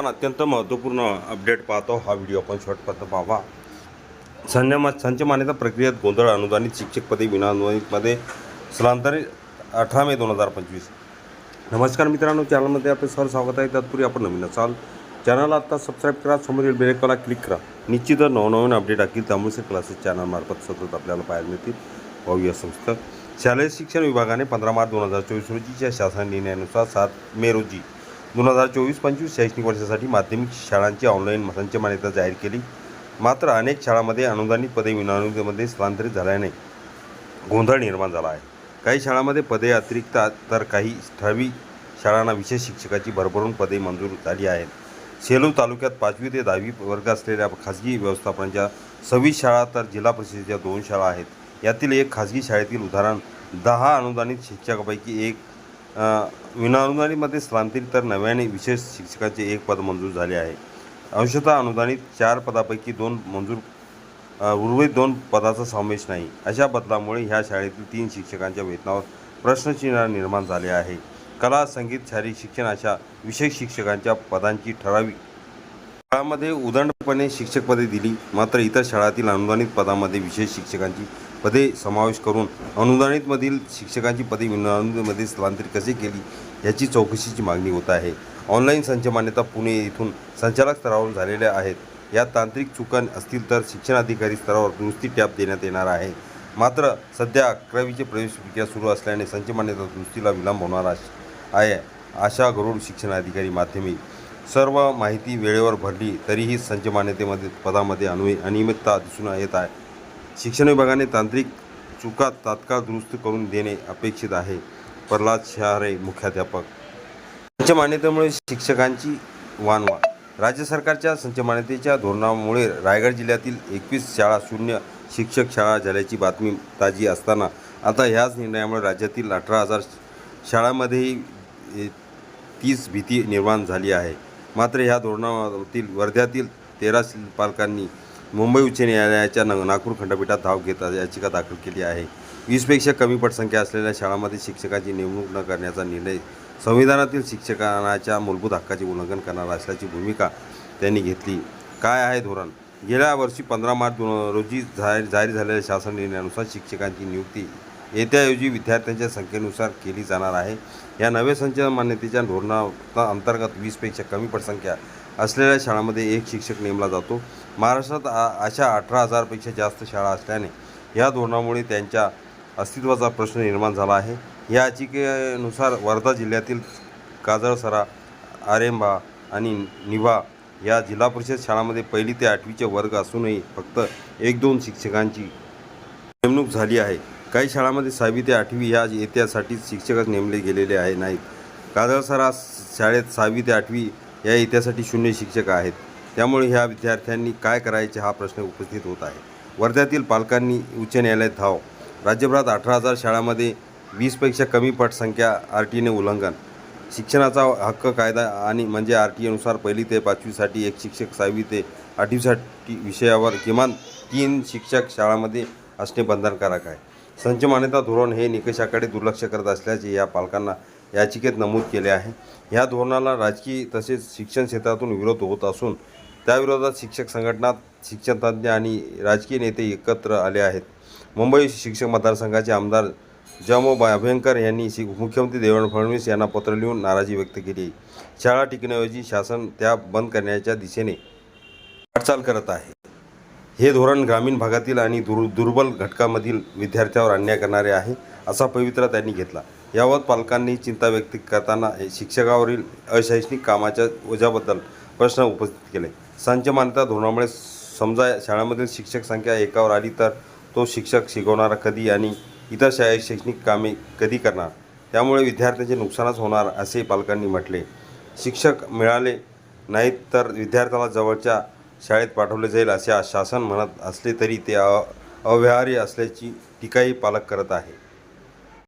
आपण अत्यंत महत्त्वपूर्ण अपडेट पाहतो. हा व्हिडिओ आपण शॉर्टपर्यंत पाहावा. संच संच मान्यता प्रक्रियेत गोंधळ अनुदानित शिक्षकपदी विनाअनुदानितमध्ये स्थलांतरित अठरा मे दोन हजार पंचवीस. नमस्कार मित्रांनो चॅनलमध्ये आपले सर स्वागत आहे. तत्पूर्वी आपण नवीन असाल चॅनलला आता सबस्क्राईब करा समोरील बेलेकला क्लिक करा. निश्चितच नवनवीन अपडेट असतील त्यामुळे क्लासेस चॅनलमार्फत सतत आपल्याला पाहायला मिळतील. पाहूया संस्था. शालेय शिक्षण विभागाने पंधरा मार्च दोन हजार चोवीस रोजीच्या शासन निर्णयानुसार सात मे रोजी दोन हजार चोवीस पंचवीस शैक्षणिक वर्षासाठी माध्यमिक शाळांची ऑनलाईन संच मान्यता जाहीर केली. मात्र अनेक शाळांमध्ये अनुदानित पदे विनानुदानमध्ये स्थलांतरित झाल्याने गोंधळ निर्माण झाला आहे. काही शाळांमध्ये पदे अतिरिक्त तर काही ठराविक शाळांना विशेष शिक्षकाची भरभरून पदे मंजूर झाली आहेत. सेलू तालुक्यात पाचवी ते दहावी वर्ग असलेल्या खाजगी व्यवस्थापनाच्या सव्वीस शाळा तर जिल्हा परिषदेच्या दोन शाळा आहेत. यातील एक खाजगी शाळेतील उदाहरण दहा अनुदानित शिक्षकापैकी एक विनाअनुदानीमध्ये स्थलांतरित तर नव्याने विशेष शिक्षकाचे एक पद मंजूर झाले आहे. अंशतः अनुदानित चार पदापैकी दोन मंजूर उर्वरित दोन पदाचा समावेश नाही. अशा बदलामुळे ह्या शाळेतील तीन शिक्षकांच्या वेतनावर प्रश्नचिन्ह निर्माण झाले आहे. कला संगीत शारीरिक शिक्षण अशा विशेष शिक्षकांच्या पदांची ठराविक शाळामध्ये उदंडपणे शिक्षकपदे दिली. मात्र इतर शाळातील अनुदानित पदामध्ये विशेष शिक्षकांची पदे समावेश करून अनुदानितमधील शिक्षकांची पदे विनाअनुदानितमध्ये स्थलांतरित कसे केली याची चौकशीची मागणी होत आहे. ऑनलाईन संच मान्यता पुणे येथून संचालक स्तरावर झालेल्या आहेत. या तांत्रिक चुका असतील तर शिक्षण अधिकारी स्तरावर दुरुस्ती टॅप देण्यात येणार आहे. मात्र सध्या अकरावीचे प्रवेश प्रक्रिया सुरू असल्याने संच मान्यता दुरुस्तीला विलंब होणार आहे आशा गरुड शिक्षण अधिकारी माध्यमिक. सर्व माहिती वेळेवर भरली तरीही संच मान्यतेमध्ये पदामध्ये अनुय अनियमितता दिसून येत आहे. शिक्षण विभागाने तांत्रिक चुका तात्काळ दुरुस्त करून देणे अपेक्षित आहे. प्रल्हाद शहारे मुख्याध्यापक. संच मान्यतेमुळे शिक्षकांची वानवा राज्य सरकारच्या संच मान्यतेच्या धोरणामुळे रायगड जिल्ह्यातील एकवीस शाळा शून्य शिक्षक शाळा झाल्याची बातमी ताजी असताना आता ह्याच निर्णयामुळे राज्यातील अठरा हजार शाळांमध्येही तीच भीती निर्माण झाली आहे. मात्र ह्या धोरणातील वर्ध्यातील तेरा पालकांनी मुंबई उच्च न्यायालयाच्या न नागपूर खंडपीठात धाव घेत याचिका दाखल केली आहे. वीसपेक्षा कमी पटसंख्या असलेल्या शाळांमध्ये शिक्षकाची नेमणूक न करण्याचा निर्णय संविधानातील शिक्षकांच्या मूलभूत हक्काचे उल्लंघन करणार असल्याची भूमिका त्यांनी घेतली. काय आहे धोरण? गेल्या वर्षी पंधरा मार्च दोन रोजी जाहीर जाहीर झालेल्या शासन निर्णयानुसार शिक्षकांची नियुक्ती येत्याऐवजी विद्यार्थ्यांच्या संख्येनुसार केली जाणार आहे. या नव्या संचलन मान्यतेच्या धोरणा अंतर्गत वीसपेक्षा कमी पटसंख्या असलेल्या शाळांमध्ये एक शिक्षक नेमला जातो. महाराष्ट्रात आ- अशा अठरा हजारपेक्षा जास्त शाळा असल्याने या धोरणामुळे त्यांच्या अस्तित्वाचा प्रश्न निर्माण झाला आहे. या याचिकेनुसार वर्धा जिल्ह्यातील काजळसरा आरेंबा आणि निभा या जिल्हा परिषद शाळांमध्ये पहिली ते आठवीचे वर्ग असूनही फक्त एक दोन शिक्षकांची नेमणूक झाली आहे. काही शाळांमध्ये सहावी ते आठवी या इतिहासाठीच शिक्षकच नेमले गेलेले आहे नाहीत. काजळसरा शाळेत सहावी ते आठवी या इतिहासासाठी शून्य शिक्षक आहेत. त्यामुळे ह्या विद्यार्थ्यांनी काय करायचे हा प्रश्न उपस्थित होत आहे. वर्ध्यातील पालकांनी उच्च न्यायालयात धाव. राज्यभरात अठरा हजार शाळांमध्ये वीसपेक्षा कमी पटसंख्या आर टीने उल्लंघन. शिक्षणाचा हक्क कायदा आणि म्हणजे आर टी एनुसार पहिली ते पाचवीसाठी एक शिक्षक सहावी ते आठवीसाठी विषयावर किमान तीन शिक्षक शाळांमध्ये असणे बंधनकारक आहे. संच मान्यता धोरण हे निकषाकडे दुर्लक्ष करत असल्याचे या पालकांना याचिकेत नमूद केले आहे. ह्या धोरणाला राजकीय तसेच शिक्षण क्षेत्रातून विरोध होत असून त्याविरोधात शिक्षक संघटना शिक्षणतज्ज्ञ आणि राजकीय नेते एकत्र आले आहेत. मुंबई शिक्षक मतदारसंघाचे आमदार जमो अभ्यंकर यांनी शि मुख्यमंत्री देवेंद्र फडणवीस यांना पत्र लिहून नाराजी व्यक्त केली. शाळा टिकण्याऐवजी शासन त्या बंद करण्याच्या दिशेने वाटचाल करत आहे. हे धोरण ग्रामीण भागातील आणि दुर दुर्बल घटकामधील विद्यार्थ्यावर अन्याय करणारे आहे असा पवित्रा त्यांनी घेतला. यावर पालकांनी चिंता व्यक्त करताना शिक्षकावरील अशैक्षणिक कामाच्या ओझ्याबद्दल प्रश्न उपस्थित केले. संच मान्यता धोरणामुळे समजा शाळांमधील शिक्षक संख्या एकावर आली तर तो शिक्षक शिकवणारा कधी आणि इतर शाळेत शैक्षणिक कामे कधी करणार? त्यामुळे विद्यार्थ्यांचे नुकसानच होणार असे पालकांनी म्हटले. शिक्षक मिळाले नाहीत तर विद्यार्थ्याला जवळच्या शाळेत पाठवले जाईल असे शासन म्हणत असले तरी ते अ अव्यवहार्य असल्याची टीकाही पालक करत आहे.